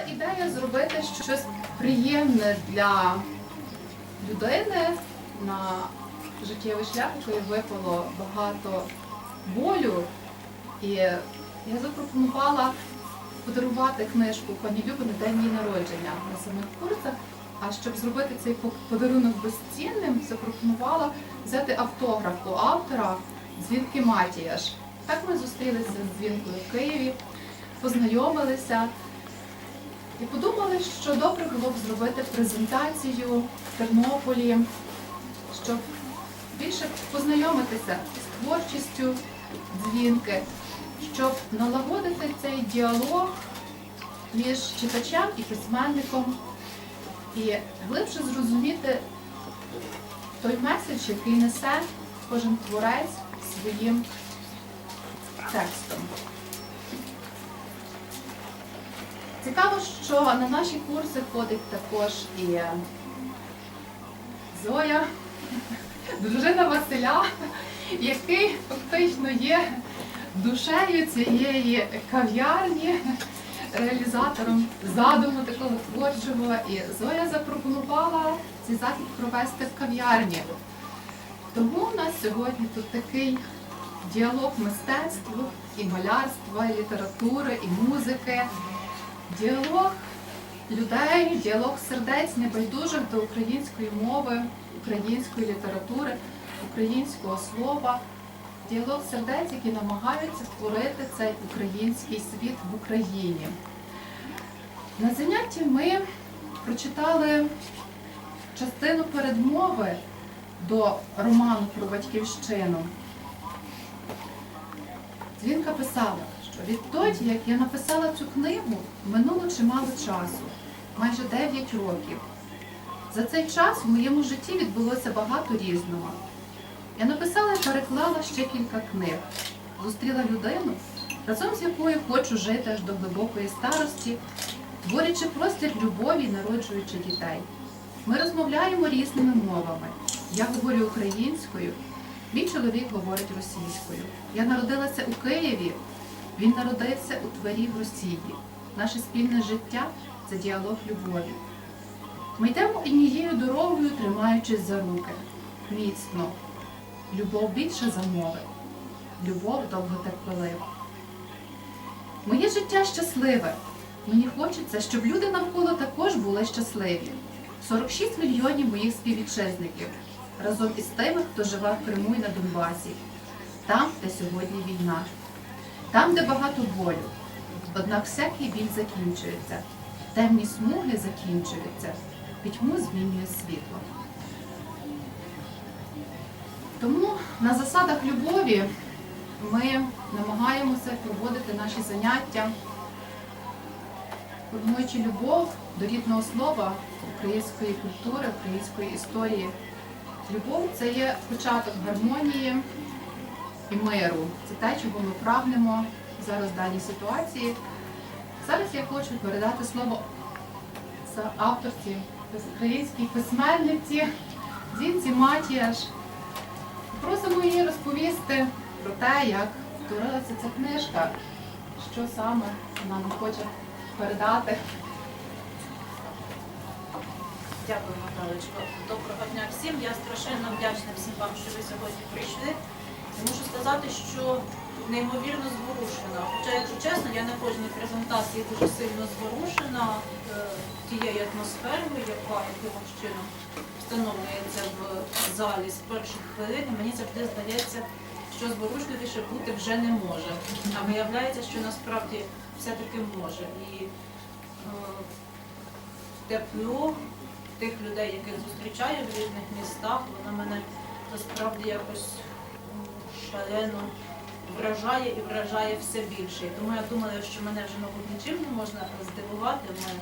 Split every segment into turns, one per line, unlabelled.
виникла ідея зробити щось приємне для людини на життєвий шлях, який випало багато болю. І я запропонувала подарувати книжку пані Любі на день її народження на самих курсах. А щоб зробити цей подарунок безцінним, запропонувала взяти автограф у автора Дзвінки Матіяш. Так ми зустрілися з дзвінкою в Києві, познайомилися і подумали, що добре було б зробити презентацію в Тернополі, щоб більше познайомитися з творчістю дзвінки, щоб налагодити цей діалог між читачем і письменником і глибше зрозуміти той меседж, який несе кожен творець своїм текстом. Цікаво, що на наші курси ходить також і Зоя, дружина Василя, який фактично є душею цієї кав'ярні, реалізатором задуму такого творчого. І Зоя запропонувала цей захід провести в кав'ярні. Тому у нас сьогодні тут такий діалог мистецтва, і малярства, і літератури, і музики, діалог людей, діалог сердець небайдужих до української мови, української літератури, українського слова, діалог сердець, які намагаються створити цей український світ в Україні. На занятті ми прочитали частину передмови до роману про батьківщину. Дзвінка писала, відтоді, як я написала цю книгу, минуло чимало часу, майже 9 років. За цей час в моєму житті відбулося багато різного. Я написала і переклала ще кілька книг, зустріла людину, разом з якою хочу жити аж до глибокої старості, творячи простір любові, народжуючи дітей. Ми розмовляємо різними мовами. Я говорю українською, мій чоловік говорить російською. Я народилася у Києві, він народився у Твері в Росії. Наше спільне життя це діалог любові. Ми йдемо однією дорогою, тримаючись за руки. Міцно. Любов більше за мови. Любов довготерпелива. Моє життя щасливе. Мені хочеться, щоб люди навколо також були щасливі. 46 мільйонів моїх співвітчизників разом із тими, хто живе в Криму і на Донбасі, там, де сьогодні війна, там, де багато болю. Однак всякий біль закінчується, темні смуги закінчуються, пітьму змінює світло. Тому на засадах любові ми намагаємося проводити наші заняття, формуючи любов до рідного слова української культури, української історії. Любов це є початок гармонії миру. Це те, чого ми прагнемо зараз в даній ситуації. Зараз я хочу передати слово авторці, українській письменниці Дінці Матіяш. Просимо її розповісти про те, як створилася ця книжка, що саме вона нам хоче передати.
Дякую, Наталечко. Доброго дня всім. Я страшенно вдячна всім вам, що ви сьогодні прийшли. Мушу сказати, що неймовірно зворушена. Хоча, якщо чесно, я на кожній презентації дуже сильно зворушена е, тією атмосферою, яка якимось чином встановлюється в залі з перших хвилин. Мені завжди здається, що зворушливіше бути вже не може. А виявляється, що насправді все-таки може. І е, тепло тих людей, яких зустрічаю в різних містах, вона мене насправді якось шалено вражає і вражає все більше. І тому я думаю, що мене вже мабуть нічим не можна здивувати. Ми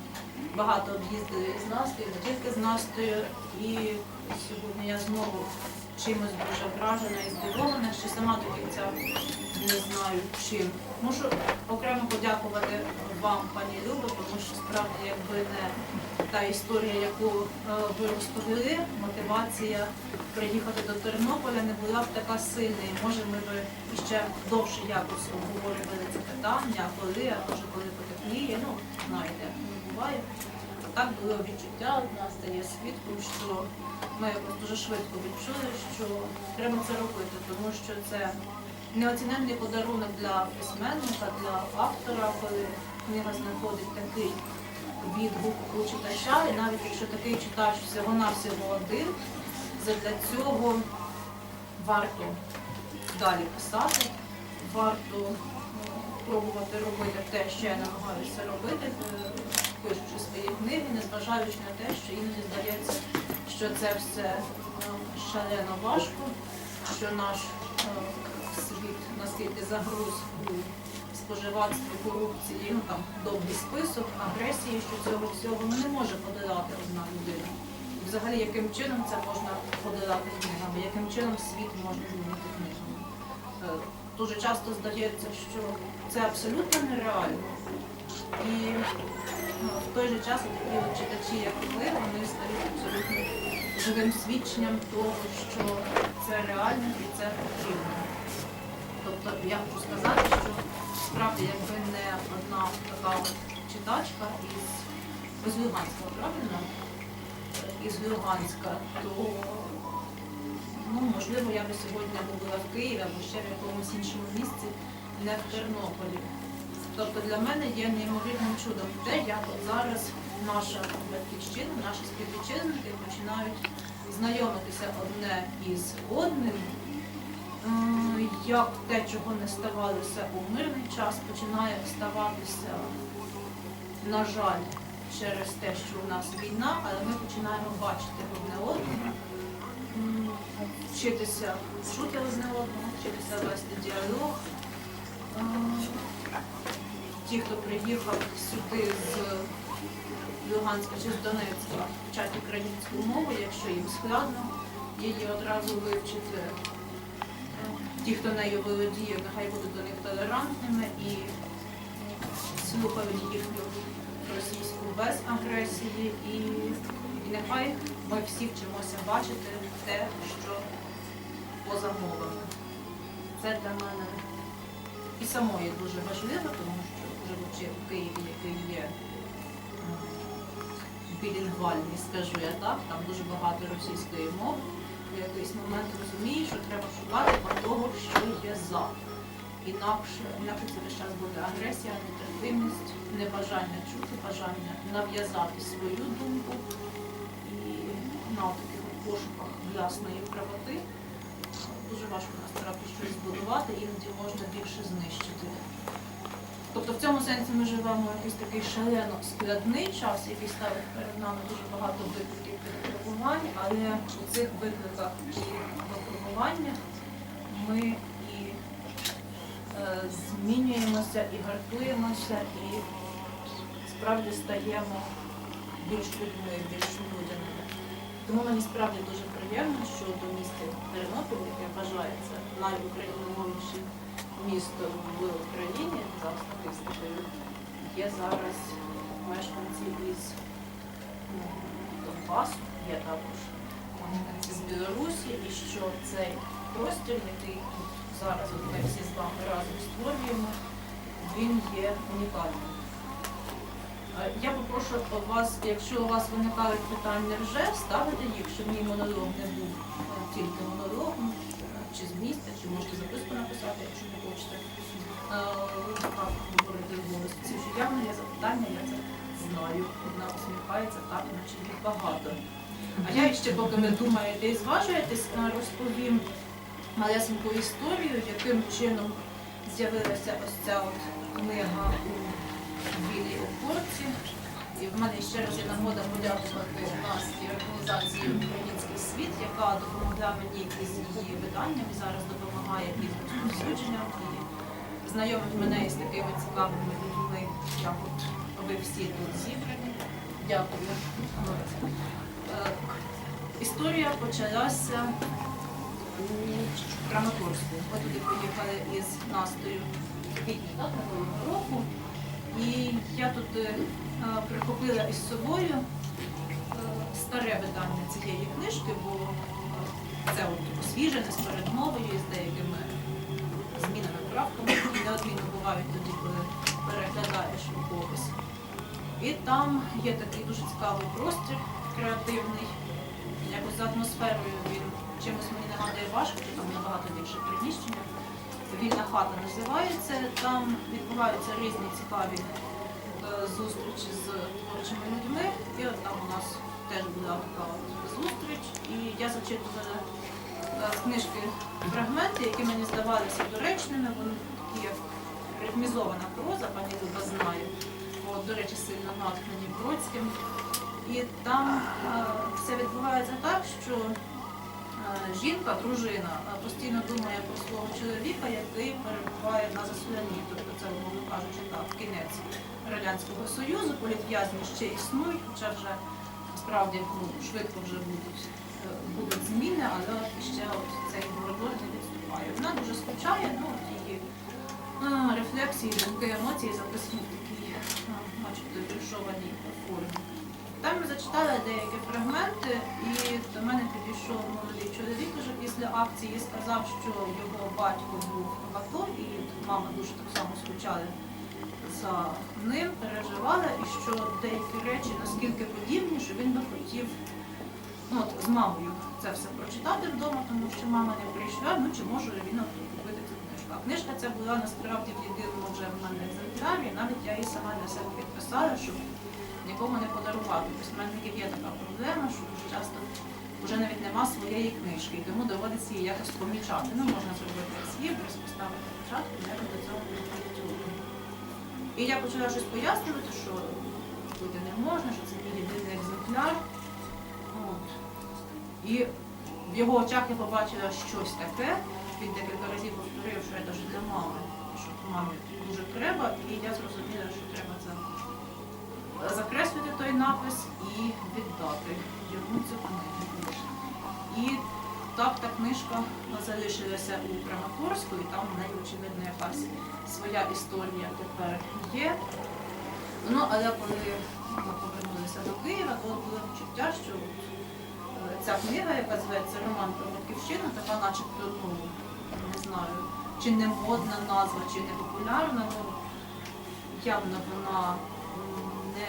багато об'їздили з Настею, не тільки з Настею. І сьогодні я знову чимось дуже вражена і здивована, що сама до кінця не знаю чим. Мушу окремо подякувати вам, пані Любо, тому що справді, якби не та історія, яку е, ви розповіли, мотивація приїхати до Тернополя не була б така сильна. І може ми б ще довше якось обговорювали це питання, коли, а може коли потепліє, ну знаєте, не буває. Так було відчуття, у нас стає свідком, що ми дуже швидко відчули, що треба це робити, тому що це неоціненний подарунок для письменника, для автора, коли книга знаходить такий відгук у читача, і навіть якщо такий читач всього-навсього один, для цього варто далі писати, варто пробувати робити те, що я намагаюся робити, е, пишучи свої книги, незважаючи на те, що іноді здається, що це все е, шалено важко, що наш е, світ наскільки загруз у споживацтві, корупції, ну там довгий список, агресії, що цього всього ми не може подолати одна людина. І взагалі, яким чином це можна подолати книгами, яким чином світ можна змінити книгами. Е, Дуже часто здається, що це абсолютно нереально. І ну, в той же час такі читачі, як ви, вони стають абсолютно живим свідченням того, що це реально і це потрібно. Тобто я хочу сказати, що справді, якби не одна така читачка із, із Луганська, правильно? Із Луганська, то ну, можливо, я би сьогодні була в Києві або ще в якомусь іншому місці, не в Тернополі. Тобто для мене є неймовірним чудом те, як от зараз наша батьківщина, наші співвітчизники починають знайомитися одне із одним, як те, чого не ставалося у мирний час, починає ставатися, на жаль, через те, що у нас війна, але ми починаємо бачити одне одного, вчитися чути одне одного, вчитися вести діалог. Ті, хто приїхав сюди з Луганська чи з Донецька, вчать українську мову, якщо їм складно її одразу вивчити. Ті, хто нею володіє, нехай будуть до них толерантними і слухають їхню російську без агресії. І, і нехай ми всі вчимося бачити те, що поза мовами. Це для мене і самої дуже важливо, тому що живучи в Києві, який є білінгвальний, скажу я так, там дуже багато російської мови в якийсь момент розумієш, що треба шукати того, що є за. Інакше, інакше це весь час буде агресія, нетерпимість, небажання чути, бажання нав'язати свою думку і на таких пошуках власної правоти дуже важко насправді щось збудувати, іноді можна більше знищити. Тобто в цьому сенсі ми живемо якийсь такий шалено складний час, який ставить перед нами дуже багато викликів випробувань, але у цих викликах і випробуваннях ми і е, змінюємося, і гартуємося, і справді стаємо більш людьми, більш людяними. Тому мені справді дуже приємно, що до міста Тернопіль, яке вважається найукраїномовнішим містом в Україні за статистикою, є зараз мешканці із ну, Донбасу, є також з Білорусі, і що цей простір, який зараз ми всі з вами разом створюємо, він є унікальним. Е, Я попрошу вас, якщо у вас виникають питання вже, ставити їх, щоб мій монолог не був е, тільки монологом, е, чи з місця, чи можете записку написати, якщо не хочете е, так говорити голос. Це явно є запитання, я це знаю. Одна усміхається так, наче їх багато. А я ще, поки ви думаєте і зважуєтесь, розповім малесеньку історію, яким чином з'явилася ось ця от книга у білій оборці. І в мене ще раз є нагода подякувати Насті організації Український світ, яка допомогла мені із її виданням і зараз допомагає із розповсюдженням і знайомить мене із такими цікавими людьми, як от ви всі тут зібрані. Дякую. Е, Історія почалася у Краматорську. Ми туди поїхали із Настою в квітні минулого року. І я тут е, прихопила із собою е, старе видання цієї книжки, бо це от освіжене з передмовою з деякими змінами правками, які неодмінно бувають тоді, коли переглядаєш рукопис. І там є такий дуже цікавий простір, креативний, якось за атмосферою він чимось мені нагадує важко, там набагато більше приміщення. Вільна хата називається. Там відбуваються різні цікаві е, зустрічі з творчими людьми. І от там у нас теж була така зустріч. І я зачитувала е, з книжки фрагменти, які мені здавалися доречними. Вони такі як ритмізована проза, пані Люба знає. До речі, сильно натхнені Бродським. І там е, все відбувається так, що е, жінка, дружина, е, постійно думає про свого чоловіка, який перебуває на засланні. Тобто це, умовно кажучи, так, кінець Радянського Союзу, політв'язні ще існують, хоча вже справді ну, швидко вже будуть, будуть зміни, але ще от цей коридор не відступає. Вона дуже скучає, ну її рефлексії, думки, емоції такій, а, бачите, віршованій формі. Там ми зачитали деякі фрагменти, і до мене підійшов молодий чоловік уже після акції і сказав, що його батько був в АТО, і мама дуже так само скучали за ним, переживала, і що деякі речі наскільки подібні, що він би хотів ну, от, з мамою це все прочитати вдома, тому що мама не прийшла, ну чи може він книжка ця була насправді в єдиному вже в мене екземплярі, навіть я її сама для себе підписала, щоб нікому не подарувати. У письменників є така проблема, що дуже часто вже навіть нема своєї книжки, і тому доводиться її якось помічати. Ну, можна зробити як свій, просто поставити початку, як до цього руки. І я почала щось пояснювати, що бути не можна, що це мій єдиний екземпляр. От. І в його очах я побачила щось таке, він декілька разів повторив, що це ж для мами, що мамі дуже треба, і я зрозуміла, що треба це закреслити той напис і віддати йому цю книгу. І так та книжка залишилася у Краматорську, і там в неї, очевидно, якась своя історія тепер є. Ну, але коли ми повернулися до Києва, то було відчуття, що е, ця книга, яка зветься Роман про батьківщину, така начебто, ну, знаю, чи не модна назва, чи не популярна, ну, явно вона не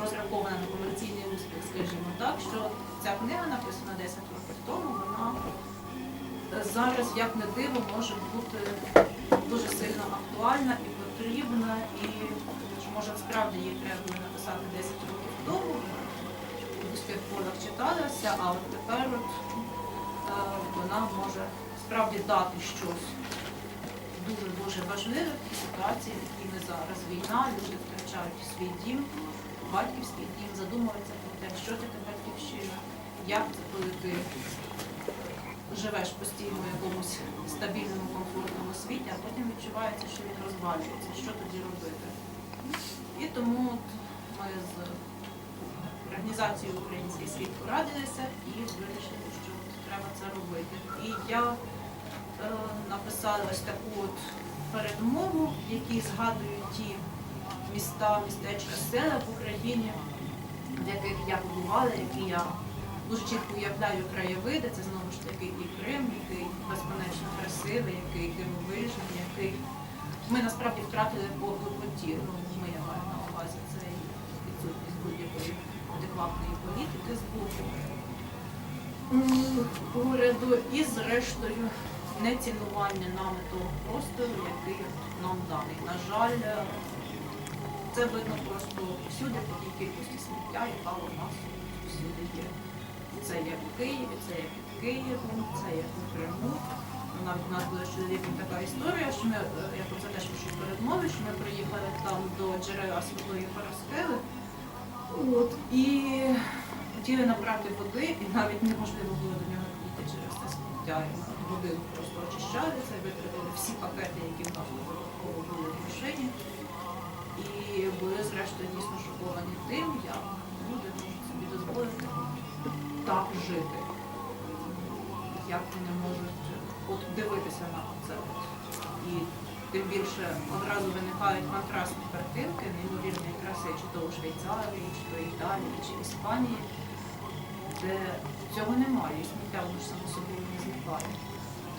розрахована на комерційний успіх, скажімо так, що ця книга написана 10 років тому, вона зараз, як не диво, може бути дуже сильно актуальна і потрібна, і може справді її треба написати 10 років тому, в успіх полях читалася, а от тепер от, е, вона може справді дати щось дуже-дуже важливе в тій ситуації, в якій ми зараз. Війна, люди втрачають свій дім, батьківський дім, задумуються про те, що таке батьківщина, як це, коли ти живеш постійно в якомусь стабільному, комфортному світі, а потім відчувається, що він розвалюється. Що тоді робити? І тому ми з організацією Український світ порадилися і вирішили, що треба це робити. І я е, написала ось таку от передмову, в якій згадують ті міста, містечка, села в Україні, в яких я побувала, які я дуже чітко уявляю краєвиди. Це знову ж таки і Крим, який безконечно красивий, який дивовижний, який ми насправді втратили по глиботі. Ну, ми я маю на увазі це відсутність будь-якої адекватної політики з боку уряду і зрештою нецінування нами того простору, який нам даний. На жаль, це видно просто всюди по тій кількості сміття, яка у нас всюди є. Це є в Києві, це є під Києвом, це є у Криму. Навіть у нас була чоловіком така історія, що ми, я про це теж пишу в передмові, що ми приїхали там до джерела Святої Параскели. От, і хотіли набрати води, і навіть неможливо було до нього дійти через це сміття. І просто очищали це, витратили всі пакети, які в нас були в машині. І були зрештою дійсно шоковані тим, як люди можуть собі дозволити так жити. Як вони можуть от дивитися на це і тим більше одразу виникають контрастні картинки, неймовірної краси, чи то у Швейцарії, чи то Італії, чи Іспанії, де цього немає, сміття воно ж само собою не зникає.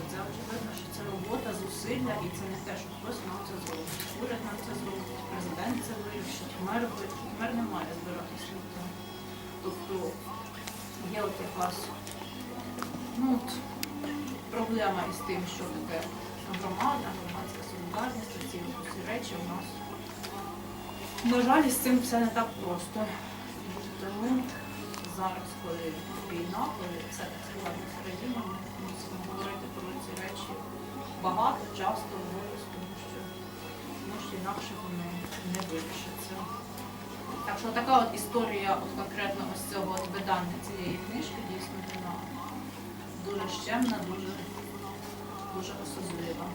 Це очевидно, що це робота, зусилля, і це не те, що хтось нам це зробить. Уряд нам це зробить, президент це вирішить, мер, мер не має збирати сміття. Тобто є от якась ну, проблема із тим, що таке громада, громадська солідарність, ці усі речі у нас. На жаль, з цим все не так просто. Тому зараз, коли війна, коли все так складно країною, ми мусимо говорити про ці речі багато, часто, голос, тому що, тому інакше вони не вирішаться. Так що така от історія от конкретно ось цього от видання цієї книжки дійсно вона дуже щемна, дуже, дуже особлива.